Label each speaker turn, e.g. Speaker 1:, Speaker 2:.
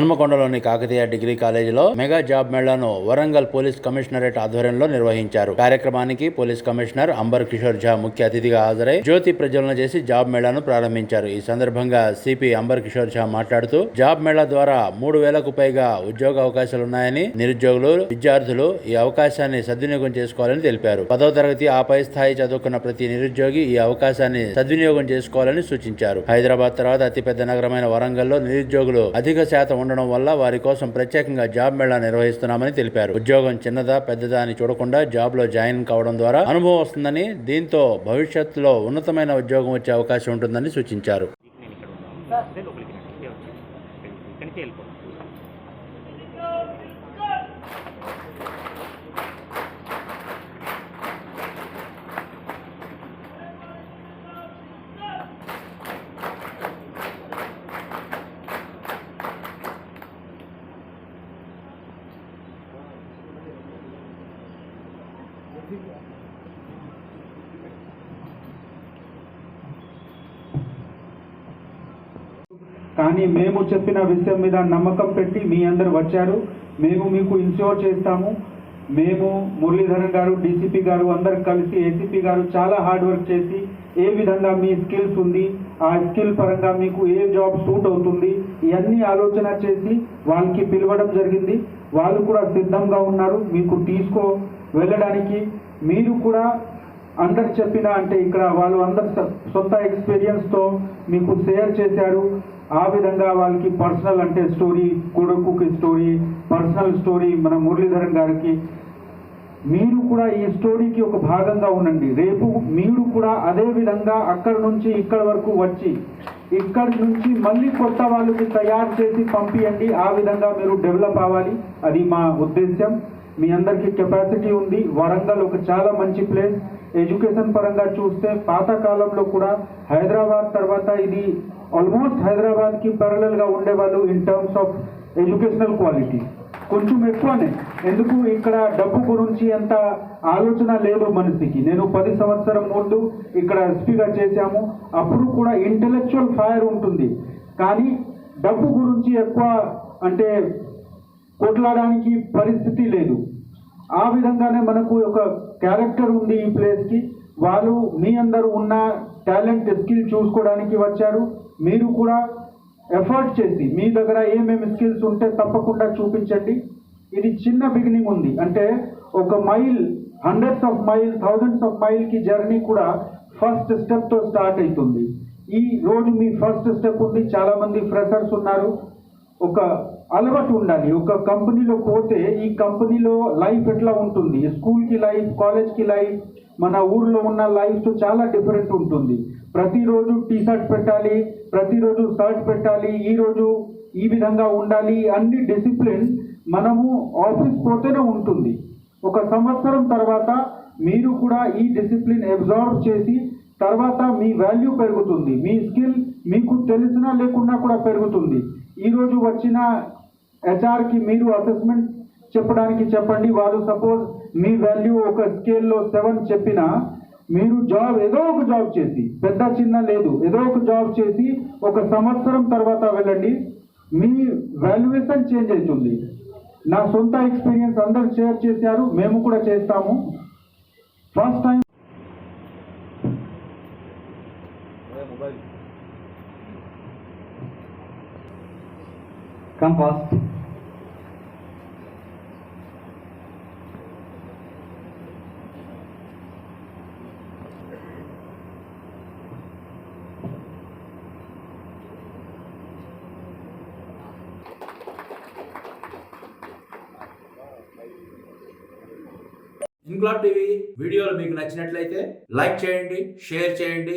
Speaker 1: హన్మకొండలోని Kakatiya degree కాలేజీలో mega job మేళాను Warangal police commissionerate ఆధ్వర్యంలో నిర్వహించారు. కార్యక్రమానికి పోలీస్ కమిషనర్ అంబర్ కిషోర్ ఝా ముఖ్య అతిథిగా హాజరై జ్యోతి ప్రజ్వలన చేసి జాబ్ మేళాను ప్రారంభించారు. ఈ సందర్భంగా సిపి అంబర్ కిషోర్ ఝా మాట్లాడుతూ జాబ్ మేళా ద్వారా మూడు వేలకు పైగా ఉద్యోగ అవకాశాలున్నాయని నిరుద్యోగులు విద్యార్థులు ఈ అవకాశాన్ని సద్వినియోగం చేసుకోవాలని తెలిపారు. పదవ తరగతి ఆ పై స్థాయి చదువుకున్న ప్రతి నిరుద్యోగి ఈ అవకాశాన్ని సద్వినియోగం చేసుకోవాలని సూచించారు. హైదరాబాద్ తర్వాత అతిపెద్ద నగరమైన వరంగల్లో నిరుద్యోగులు అధిక శాతం ఉండడం వల్ల వారి కోసం ప్రత్యేకంగా జాబ్ మేళా నిర్వహిస్తున్నామని తెలిపారు. ఉద్యోగం చిన్నదా పెద్దదా అని చూడకుండా జాబ్లో జాయిన్ కావడం ద్వారా అనుభవం వస్తుందని దీంతో భవిష్యత్తులో ఉన్నతమైన ఉద్యోగం వచ్చే అవకాశం ఉంటుందని సూచించారు
Speaker 2: నేను ఇక్కడ ఉన్నాను అదే లోపలికి రండి ఇదే వచ్చి ఇక్కడి నుంచి వెళ్ళిపో
Speaker 3: కానీ మేము చెప్పిన విషయం మీద నమ్మకం పెట్టి మీ అందరు వచ్చారు. మేము మీకు ఇన్ష్యూర్ చేస్తాము. మేము మురళీధరన్ గారు డీసీపీ గారు అందరు కలిసి ఏసీపీ గారు చాలా హార్డ్ వర్క్ చేసి ఏ విధంగా మీ స్కిల్స్ ఉంది ఆ స్కిల్ పరంగా మీకు ఏ జాబ్ సూట్ అవుతుంది ఇవన్నీ ఆలోచన చేసి వాళ్ళకి పిలవడం జరిగింది. వాళ్ళు కూడా సిద్ధంగా ఉన్నారు. మీకు తీసుకో వెళ్ళడానికి మీరు కూడా అందరు చెప్పిన అంటే ఇక్కడ వాళ్ళు అందరు సొంత ఎక్స్పీరియన్స్తో మీకు షేర్ చేశారు. ఆ విధంగా వాళ్ళకి పర్సనల్ అంటే స్టోరీ కొడుకుకి స్టోరీ పర్సనల్ స్టోరీ మన మురళీధరన్ గారికి. మీరు కూడా ఈ స్టోరీకి ఒక భాగంగా ఉండండి. రేపు మీరు కూడా అదే విధంగా అక్కడ నుంచి ఇక్కడ వరకు వచ్చి ఇక్కడి నుంచి మళ్ళీ కొత్త వాళ్ళకి తయారు చేసి పంపించండి ఆ విధంగా మీరు డెవలప్ అవ్వాలి. అది మా ఉద్దేశ్యం. మీ అందరికీ కెపాసిటీ ఉంది. వరంగల్ ఒక చాలా మంచి ప్లేస్ ఎడ్యుకేషన్ పరంగా చూస్తే పాత కాలంలో కూడా హైదరాబాద్ తర్వాత ఇది ఆల్మోస్ట్ హైదరాబాద్కి కి ఉండేవాళ్ళు in terms of educational quality కొంచెం ఎక్కువనే. ఎందుకు? ఇక్కడ డబ్బు గురించి ఎంత ఆలోచన లేదు మనిషికి. నేను పది సంవత్సరం ముందు ఇక్కడ ఎస్పీగా చేశాము. అప్పుడు కూడా ఇంటెలెక్చువల్ ఫైర్ ఉంటుంది. కానీ డబ్బు గురించి ఎక్కువ అంటే కొట్లాడడానికి పరిస్థితి లేదు. ఆ విధంగానే మనకు ఒక క్యారెక్టర్ ఉంది ఈ ప్లేస్కి వాళ్ళు మీ అందరూ ఉన్న టాలెంట్ స్కిల్ చూసుకోవడానికి వచ్చారు. మీరు కూడా ఎఫర్ట్ చేసి మీ దగ్గర ఏమేమి స్కిల్స్ ఉంటే తప్పకుండా చూపించండి. ఇది చిన్న బిగినింగ్ ఉంది. అంటే ఒక mile hundreds of mile thousands of మైల్కి journey కూడా ఫస్ట్ స్టెప్తో స్టార్ట్ అవుతుంది. ఈ రోజు మీ ఫస్ట్ స్టెప్ ఉంది. చాలామంది ఫ్రెషర్స్ ఉన్నారు. ఒక అలవాటు ఉండాలి. ఒక కంపెనీలో పోతే ఈ కంపెనీలో లైఫ్ ఎట్లా ఉంటుంది? స్కూల్కి లైఫ్ కాలేజ్కి లైఫ్ మన ఊర్లో ఉన్న లైఫ్తో చాలా డిఫరెంట్ ఉంటుంది. ప్రతిరోజు టీ షర్ట్ పెట్టాలి ప్రతిరోజు షర్ట్ పెట్టాలి ఈరోజు ఈ విధంగా ఉండాలి అన్ని డిసిప్లిన్ మనము ఆఫీస్ పోతేనే ఉంటుంది. ఒక సంవత్సరం తర్వాత మీరు కూడా ఈ డిసిప్లిన్ అబ్జర్వ్ చేసి తర్వాత మీ వాల్యూ పెరుగుతుంది. మీ స్కిల్ మీకు తెలిసినా లేకుండా కూడా పెరుగుతుంది. ఈరోజు వచ్చిన హెచ్ఆర్కి మీరు అసెస్మెంట్ చెప్పడానికి చెప్పండి. వారు సపోజ్ మీ వాల్యూ ఒక స్కేల్లో సెవెన్ చెప్పినా మీరు జాబ్ ఏదో ఒక జాబ్ చేసి పెద్ద చిన్న లేదు ఏదో ఒక జాబ్ చేసి ఒక సంవత్సరం తర్వాత వెళ్ళండి. మీ వాల్యుయేషన్ చేంజ్ అవుతుంది. నా సొంత ఎక్స్పీరియన్స్ అందరు షేర్ చేశారు. మేము కూడా చేస్తాము. First time
Speaker 4: Come fast.
Speaker 1: Inquilab TV వీడియోలు మీకు నచ్చినట్లయితే లైక్ చేయండి షేర్ చేయండి